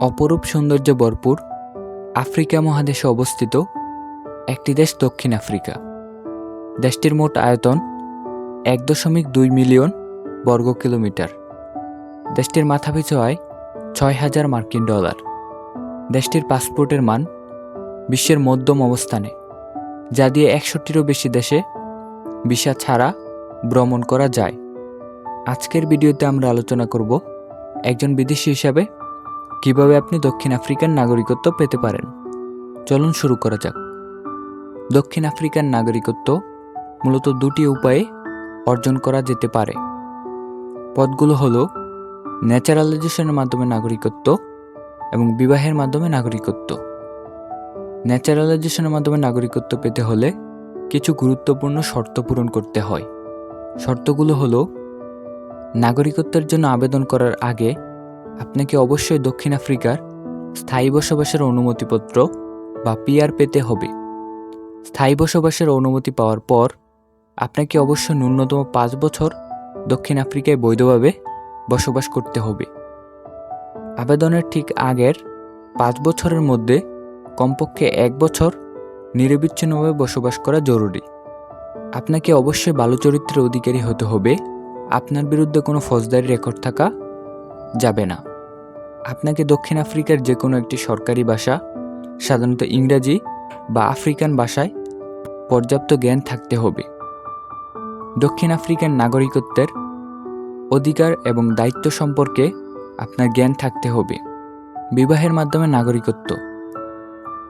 অপরূপ সৌন্দর্য ভরপুর আফ্রিকা মহাদেশে অবস্থিত একটি দেশ দক্ষিণ আফ্রিকা। দেশটির মোট আয়তন এক দশমিক দুই মিলিয়ন বর্গ কিলোমিটার। দেশটির মাথাপিছু আয় ছয় হাজার মার্কিন ডলার। দেশটির পাসপোর্টের মান বিশ্বের মধ্যম অবস্থানে, যা দিয়ে একষট্টিরও বেশি দেশে ভিসা ছাড়া ভ্রমণ করা যায়। আজকের ভিডিওতে আমরা আলোচনা করব একজন বিদেশি হিসাবে কীভাবে আপনি দক্ষিণ আফ্রিকার নাগরিকত্ব পেতে পারেন? চলুন শুরু করা যাক। দক্ষিণ আফ্রিকার নাগরিকত্ব মূলত দুটি উপায়ে অর্জন করা যেতে পারে। পদগুলো হলো ন্যাচারালাইজেশনের মাধ্যমে নাগরিকত্ব এবং বিবাহের মাধ্যমে নাগরিকত্ব। ন্যাচারালাইজেশনের মাধ্যমে নাগরিকত্ব পেতে হলে কিছু গুরুত্বপূর্ণ শর্ত পূরণ করতে হয়। শর্তগুলো হলো, নাগরিকত্বের জন্য আবেদন করার আগে আপনাকে অবশ্যই দক্ষিণ আফ্রিকার স্থায়ী বসবাসের অনুমতিপত্র বা পিআর পেতে হবে। স্থায়ী বসবাসের অনুমতি পাওয়ার পর আপনাকে অবশ্য ন্যূনতম পাঁচ বছর দক্ষিণ আফ্রিকায় বৈধভাবে বসবাস করতে হবে। আবেদনের ঠিক আগের পাঁচ বছরের মধ্যে কমপক্ষে এক বছর নিরবিচ্ছিন্নভাবে বসবাস করা জরুরি। আপনাকে অবশ্যই ভালো চরিত্রের অধিকারী হতে হবে। আপনার বিরুদ্ধে কোনো ফৌজদারি রেকর্ড থাকা যাবে না। আপনাকে দক্ষিণ আফ্রিকার যে কোনো একটি সরকারি ভাষা, সাধারণত ইংরাজি বা আফ্রিকান ভাষায় পর্যাপ্ত জ্ঞান থাকতে হবে। দক্ষিণ আফ্রিকার নাগরিকত্বের অধিকার এবং দায়িত্ব সম্পর্কে আপনার জ্ঞান থাকতে হবে। বিবাহের মাধ্যমে নাগরিকত্ব।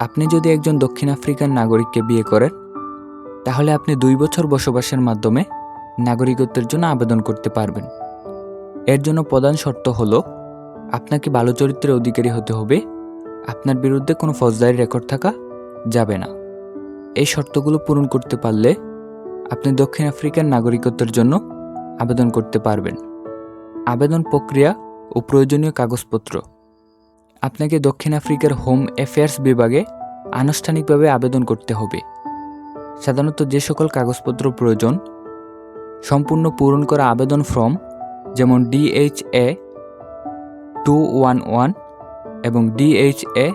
আপনি যদি একজন দক্ষিণ আফ্রিকান নাগরিককে বিয়ে করেন, তাহলে আপনি দুই বছর বসবাসের মাধ্যমে নাগরিকত্বের জন্য আবেদন করতে পারবেন। এর জন্য প্রধান শর্ত হলো আপনাকে ভালো চরিত্রের অধিকারী হতে হবে। আপনার বিরুদ্ধে কোনো ফৌজদারি রেকর্ড থাকা যাবে না। এই শর্তগুলো পূরণ করতে পারলে আপনি দক্ষিণ আফ্রিকার নাগরিকত্বের জন্য আবেদন করতে পারবেন। আবেদন প্রক্রিয়া ও প্রয়োজনীয় কাগজপত্র। আপনাকে দক্ষিণ আফ্রিকার হোম অ্যাফেয়ার্স বিভাগে আনুষ্ঠানিকভাবে আবেদন করতে হবে। সাধারণত যে সকল কাগজপত্র প্রয়োজন, সম্পূর্ণ পূরণ করা আবেদন ফর্ম যেমন ডিএইচএ টু ওয়ান ওয়ান এবং ডিএইচএ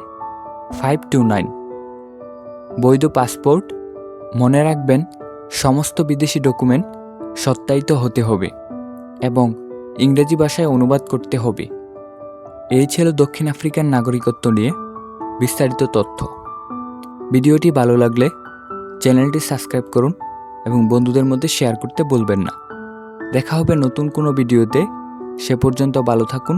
ফাইভ টু নাইন বৈধ পাসপোর্ট, মনে রাখবেন, সমস্ত বিদেশি ডকুমেন্ট সত্যায়িত হতে হবে এবং ইংরেজি ভাষায় অনুবাদ করতে হবে। এই ছিল দক্ষিণ আফ্রিকার নাগরিকত্ব নিয়ে বিস্তারিত তথ্য। ভিডিওটি ভালো লাগলে চ্যানেলটি সাবস্ক্রাইব করুন এবং বন্ধুদের মধ্যে শেয়ার করতে বলবেন না। দেখা হবে নতুন কোনো ভিডিওতে। সে পর্যন্ত ভালো থাকুন।